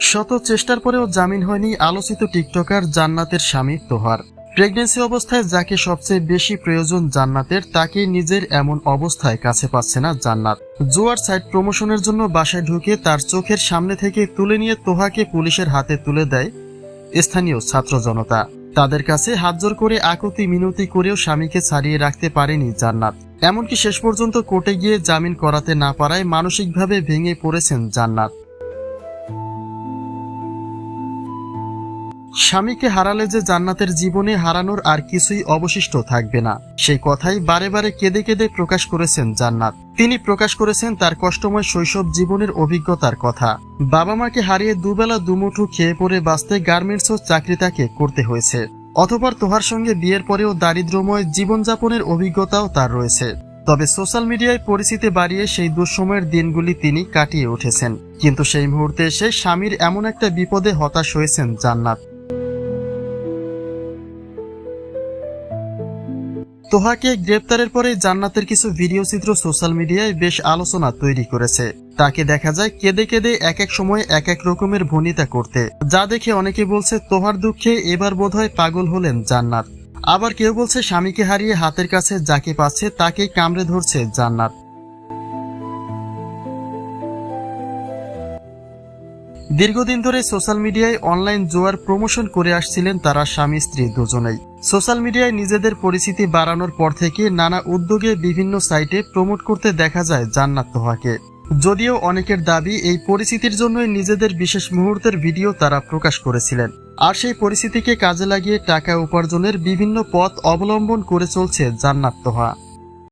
শত চেষ্টার পরেও জামিন হয়নি আলোচিত টিকটকার জান্নাতের স্বামী তোহার। প্রেগনেন্সি অবস্থায় যাকে সবচেয়ে বেশি প্রয়োজন জান্নাতের তাকে নিজের এমন অবস্থায় কাছে পাচ্ছে না জান্নাত। জোয়ার সাইট প্রমোশনের জন্য বাসায় ঢুকে তার চোখের সামনে থেকে তুলে নিয়ে তোহাকে পুলিশের হাতে তুলে দেয় স্থানীয় ছাত্র জনতা। তাদের কাছে হাতজোর করে আকুতি মিনতি করেও স্বামীকে ছাড়িয়ে রাখতে পারেনি জান্নাত। এমনকি শেষ পর্যন্ত কোর্টে গিয়ে জামিন করাতে না পারায় মানসিকভাবে ভেঙে পড়েছেন জান্নাত। স্বামীকে হারালে যে জান্নাতের জীবনে হারানোর আর কিছুই অবশিষ্ট থাকবে না। সেই কথাই বারে বারে কেঁদে কেঁদে প্রকাশ করেছেন জান্নাত। তিনি প্রকাশ করেছেন তার কষ্টময় শৈশব জীবনের অভিজ্ঞতার কথা। বাবা মাকে হারিয়ে দুবেলা দুমুঠু খেয়ে পড়ে বাঁচতে গার্মেন্টস ও চাকরি তাকে করতে হয়েছে। অথবা তোহার সঙ্গে বিয়ের পরেও দারিদ্র্যময় জীবনযাপনের অভিজ্ঞতাও তার রয়েছে। তবে সোশ্যাল মিডিয়ায় পরিচিতি বাড়িয়ে সেই দুঃসময়ের দিনগুলি তিনি কাটিয়ে উঠেছেন। কিন্তু সেই মুহূর্তে এসে স্বামীর এমন একটা বিপদে হতাশ হয়েছেন জান্নাত। তোহাকে গ্রেপ্তারের পরে জান্নাতের কিছু ভিডিও চিত্র সোশ্যাল মিডিয়ায় বেশ আলোচনা তৈরি করেছে। তাকে দেখা যায় কেঁদে কেঁদে এক এক সময় এক এক রকমের ভনিতা করতে। যা দেখে অনেকে বলছে তোহার দুঃখে এবার বোধহয় পাগল হলেন জান্নাত। আবার কেউ বলছে স্বামীকে হারিয়ে হাতের কাছে যাকে পাচ্ছে তাকেই কামড়ে ধরছে জান্নাত। দীর্ঘদিন ধরে সোশ্যাল মিডিয়ায় অনলাইন জোয়ার প্রমোশন করে আসছিলেন তারা স্বামী স্ত্রী দুজনেই। সোশ্যাল মিডিয়ায় নিজেদের পরিচিতি বাড়ানোর পর থেকে নানা উদ্যোগে বিভিন্ন সাইটে প্রমোট করতে দেখা যায় জান্নাত তোহাকে। যদিও অনেকের দাবি এই পরিস্থিতির জন্যই নিজেদের বিশেষ মুহূর্তের ভিডিও তারা প্রকাশ করেছিলেন। আর সেই পরিস্থিতিকে কাজে লাগিয়ে টাকা উপার্জনের বিভিন্ন পথ অবলম্বন করে চলছে জান্নাত তোহা।